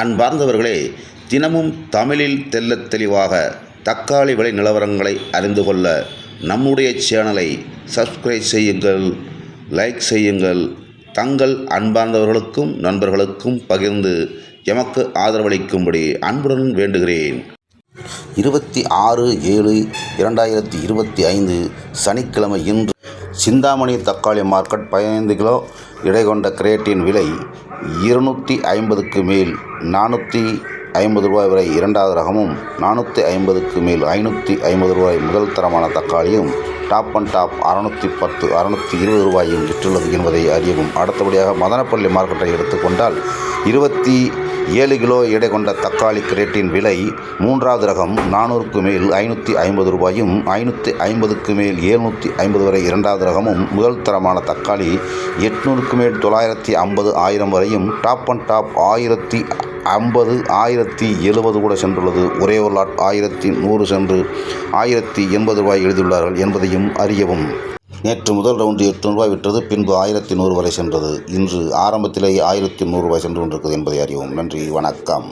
அன்பார்ந்தவர்களே தினமும் தமிழில் தெள்ளத் தெளிவாக தக்காளி விலை நிலவரங்களை அறிந்து கொள்ள நம்முடைய சேனலை சப்ஸ்கிரைப் செய்யுங்கள் லைக் செய்யுங்கள். தங்கள் அன்பார்ந்தவர்களுக்கும் நண்பர்களுக்கும் பகிர்ந்து எமக்கு ஆதரவளிக்கும்படி அன்புடன் வேண்டுகிறேன். இருபத்தி ஆறு ஏழு இரண்டாயிரத்தி இருபத்தி ஐந்து சனிக்கிழமை இன்று சிந்தாமணி தக்காளி மார்க்கெட் பதினைந்து கிலோ எடை கொண்ட கிரேட்டின் விலை இருநூற்றி ஐம்பதுக்கு மேல் நானூற்றி ஐம்பது ரூபாய் வரை இரண்டாவது ரகமும் நானூற்றி ஐம்பதுக்கு மேல் ஐநூற்றி ஐம்பது ரூபாய் முதல் தரமான தக்காளியும் டாப் அண்ட் டாப் அறநூற்றி பத்து அறநூற்றி இருபது ரூபாயும் விற்றுள்ளது என்பதை அறியவும் அடுத்தபடியாக மதனப்பள்ளி மார்க்கெட்டை எடுத்துக்கொண்டால் இருபத்தி ஏழு கிலோ எடை கொண்ட தக்காளி கிரேட்டின் விலை மூன்றாவது ரகம் நானூறுக்கு மேல் ஐநூற்றி ஐம்பது ரூபாயும் ஐநூற்றி ஐம்பதுக்கு மேல் ஏழ்நூற்றி ஐம்பது வரை இரண்டாவது ரகமும் முதல் தரமான தக்காளி எட்நூறுக்கு மேல் தொள்ளாயிரத்தி ஐம்பது ஆயிரம் வரையும் டாப் அண்ட் டாப் ஆயிரத்தி ஐம்பது ஆயிரத்தி எழுபது கூட சென்றுள்ளது. ஒரே ஒரு லாட் ஆயிரத்தி நூறு சென்று ஆயிரத்தி எண்பது ரூபாய் எழுதியுள்ளார்கள் என்பதையும் அறியவும். நேற்று முதல் ரவுண்டு எட்நூறு ரூபாய் விற்றது பின்பு ஆயிரத்தி நூறு வரை சென்றது. இன்று ஆரம்பத்திலேயே ஆயிரத்தி நூறு ரூபாய் சென்று கொண்டிருக்கிறது என்பதை அறியவும். நன்றி வணக்கம்.